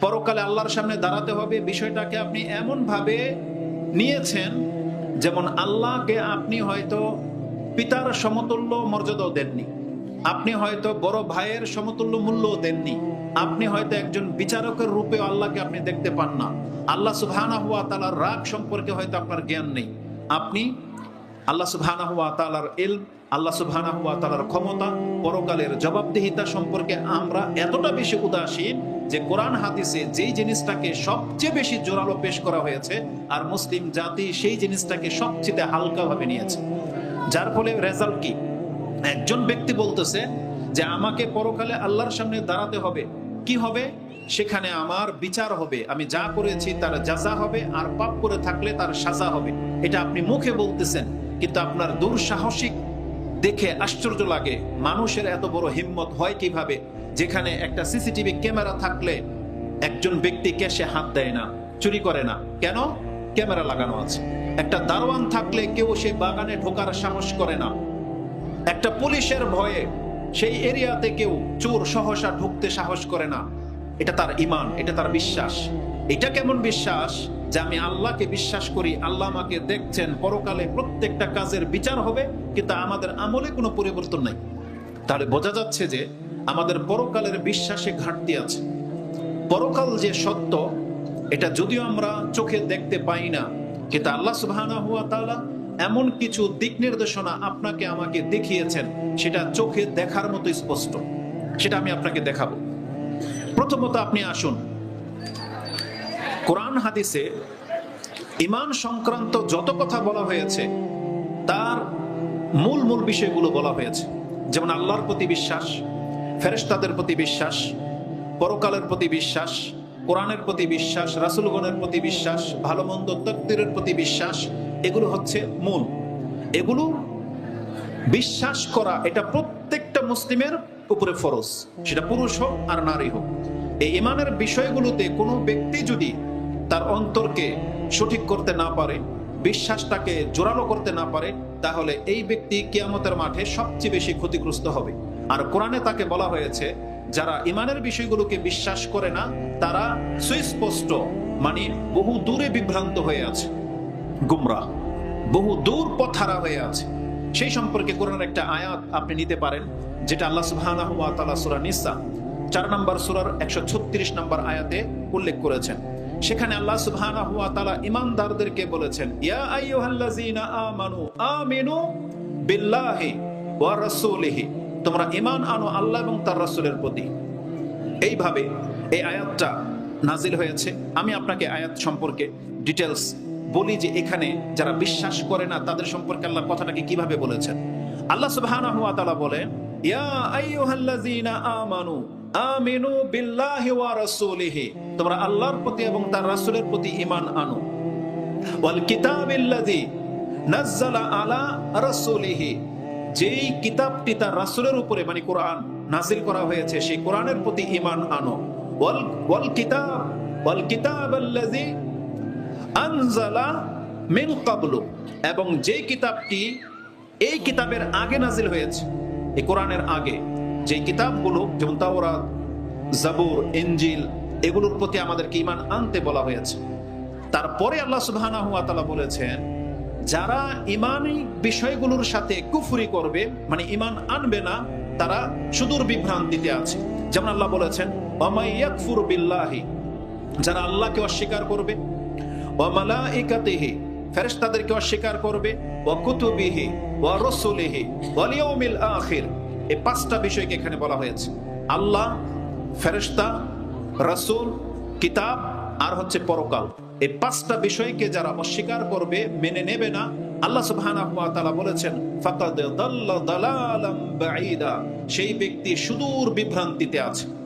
পরকালে আল্লাহর সামনে দাঁড়াতে হবে। বিষয়টাকে আপনি এমন ভাবে নিয়েছেন, যেমন আল্লাহকে আপনি হয়তো পিতার সমতুল্য মর্যাদাও দেননি। আপনি হয়তো বড় ভাইয়ের সমতুল্য মূল্যও দেননি। আপনি হয়তো একজন বিচারকের রূপে আল্লাহকে আপনি দেখতে পান না। আল্লাহ সুবহানাহু হুয়া তালার রাগ সম্পর্কে হয়তো আপনার জ্ঞান নেই। আপনি আল্লাহ সুবহানাহু হুয়া তালার ইলম আল্লাহ সুবহানাহু ওয়া তাআলার ক্ষমতা, পরকালের জবাবদিহিতা সম্পর্কে আমরা এতটা বেশি উদাসীন যে কোরআন হাদিসে যেই জিনিসটাকে সবচেয়ে বেশি জোরালো পেশ করা হয়েছে, আর মুসলিম জাতি সেই জিনিসটাকে সবচেয়ে হালকাভাবে নিয়েছে। যার ফলে রেজাল্ট কি? একজন ব্যক্তি বলতেছে যে, আমাকে পরকালে আল্লাহর সামনে দাঁড়াতে হবে। কি হবে? সেখানে আমার বিচার হবে। আমি যা করেছি তার যাজা হবে, আর পাপ করে থাকলে তার সাজা হবে। এটা আপনি মুখে বলতেছেন, কিন্তু আপনার দুঃসাহসিক দেখে আশ্চর্য লাগে, মানুষের এত বড় হিম্মত হয় কীভাবে? যেখানে একটা সিসিটিভি ক্যামেরা থাকলে একজন ব্যক্তি ক্যাশে হাত দেয় না, চুরি করে না। কেন? ক্যামেরা লাগানো আছে। একটা দারোয়ান থাকলে কেউ সে বাগানে ঢোকার সাহস করে না। একটা পুলিশের ভয়ে সেই এরিয়াতে কেউ চোর সহসা ঢুকতে সাহস করে না। এটা তার ইমান, এটা তার বিশ্বাস। এটা কেমন বিশ্বাস? যে আমি আল্লাহকে বিশ্বাস করি, আল্লাহ আমাকে দেখছেন, পরকালে প্রত্যেকটা কাজের বিচার হবে, কিন্তু আমাদের আমলে কোনো পরিবর্তন নাই। তাহলে বোঝা যাচ্ছে যে আমাদের পরকালের বিশ্বাসে ঘাটতি আছে। পরকাল যে সত্য, এটা যদিও আমরা চোখে দেখতে পাই না, কিন্তু আল্লাহ তাআলা এমন কিছু দিক নির্দেশনা আপনাকে আমাকে দেখিয়েছেন, সেটা চোখে দেখার মতো স্পষ্ট। সেটা আমি আপনাকে দেখাবো। প্রথমত আপনি আসুন। কোরআন হাদিসে ইমান সংক্রান্ত যত কথা বলা হয়েছে, তার মূল মূল বিষয়গুলো বলা হয়েছে। যেমন আল্লাহর প্রতি বিশ্বাস, ফেরেশতাদের প্রতি বিশ্বাস, পরকালের প্রতি বিশ্বাস, কোরআনের প্রতি বিশ্বাস, রাসুলগণের প্রতি বিশ্বাস ভালো মন্দ তকদিরের প্রতি বিশ্বাস, এগুলো হচ্ছে মূল। এগুলো বিশ্বাস করা এটা প্রত্যেকটা মুসলিমের উপরে ফরজ। সেটা পুরুষ হোক আর নারী হোক। এই ইমানের বিষয়গুলোতে কোনো ব্যক্তি যদি তার অন্তরকে সঠিক করতে না পারে, বিশ্বাসটাকে জোরালো করতে না পারে, তাহলে এই ব্যক্তি কিয়ামতের মাঠে সবচেয়ে বেশি ক্ষতিগ্রস্ত হবে। আর কোরআনে তাকে বলা হয়েছে, যারা ইমানের বিষয়গুলোকে বিশ্বাস করে না, তারা সুস্পষ্ট মানে বহু দূরে বিভ্রান্ত হয়ে আছে। গুমরা, বহু দূর পথারা হয়ে আছে। সেই সম্পর্কে কোরআনের একটা আয়াত আপনি নিতে পারেন, যেটা আল্লাহ তাআলা সূরা নিসা, চার নম্বর সূরার 136 নম্বর আয়াতে উল্লেখ করেছেন। সেখানে আল্লাহ সুবহানাহু ওয়া তাআলা ঈমানদারদেরকে বলেছেন, ইয়া আইয়ুহাল্লাযীনা আমানু আমিনু বিল্লাহি ওয়া রাসূলিহি। তোমরা ঈমান আনো আল্লাহ এবং তার রাসূলের প্রতি। এইভাবে এই আয়াতটা নাজিল হয়েছে। আমি আপনাকে আয়াত সম্পর্কে ডিটেলস বলি যে এখানে যারা বিশ্বাস করে না, তাদের সম্পর্কে আল্লাহ কথাটাকে কীভাবে বলেছেন? আল্লাহ সুবহানাহু ওয়া তাআলা বলেন, ইয়া আইয়ুহাল্লাযীনা আমানু আমিনু বিল্লাহি ওয়া রাসূলিহি। তোমরা আল্লাহর প্রতি এবং তার রাসূলের প্রতি ঈমান আনো। ওয়াল কিতাবিল্লাযী নাযালা আলা রাসূলিহি। যেই কিতাবটি তার রাসূলের উপরে মানে কোরআন নাজিল করা হয়েছে, সেই কোরআনের প্রতি ঈমান আনো। ওয়াল ওয়াল কিতাব, ওয়াল কিতাবাল্লাযী আনজালা মিন কাবলু এবং যে কিতাবটি, এই কিতাবের আগে নাজিল হয়েছে, এই কোরআনের আগে যে কিতাবগুলো যেমন তাওরাত, জাবুর এঞ্জিল এগুলোর প্রতি আমাদেরকে ইমান আনতে বলা হয়েছে। তারপরে আল্লাহ ওয়া বলেছেন, যারা ইমানি বিষয়গুলোর সাথে কুফুরি করবে মানে ইমান আনবে না, তারা সুদূর বিভ্রান্তিতে আছে। যেমন আল্লাহ বলেছেন অমাইয়াকফুর বিল্লাহি যারা আল্লাহকে অস্বীকার করবে মালাইকাতিহি ফেরেশতাদেরকে অস্বীকার করবে ও কুতুবিহি ও রসুলিহি ওয়াল ইয়াউমিল আখির এই পাঁচটা বিষয়কে এখানে বলা হয়েছে। আল্লাহ ফেরেস্তা রাসুল, কিতাব আর হচ্ছে পরকাল। এই পাঁচটা বিষয়কে যারা অস্বীকার করবে, মেনে নেবে না, আল্লাহ সুবহানাহু ওয়া তাআলা বলেছেন, ফাকাদ দাল্লা দালালাম বাঈদা। সেই ব্যক্তি সুদূর বিভ্রান্তিতে আছে।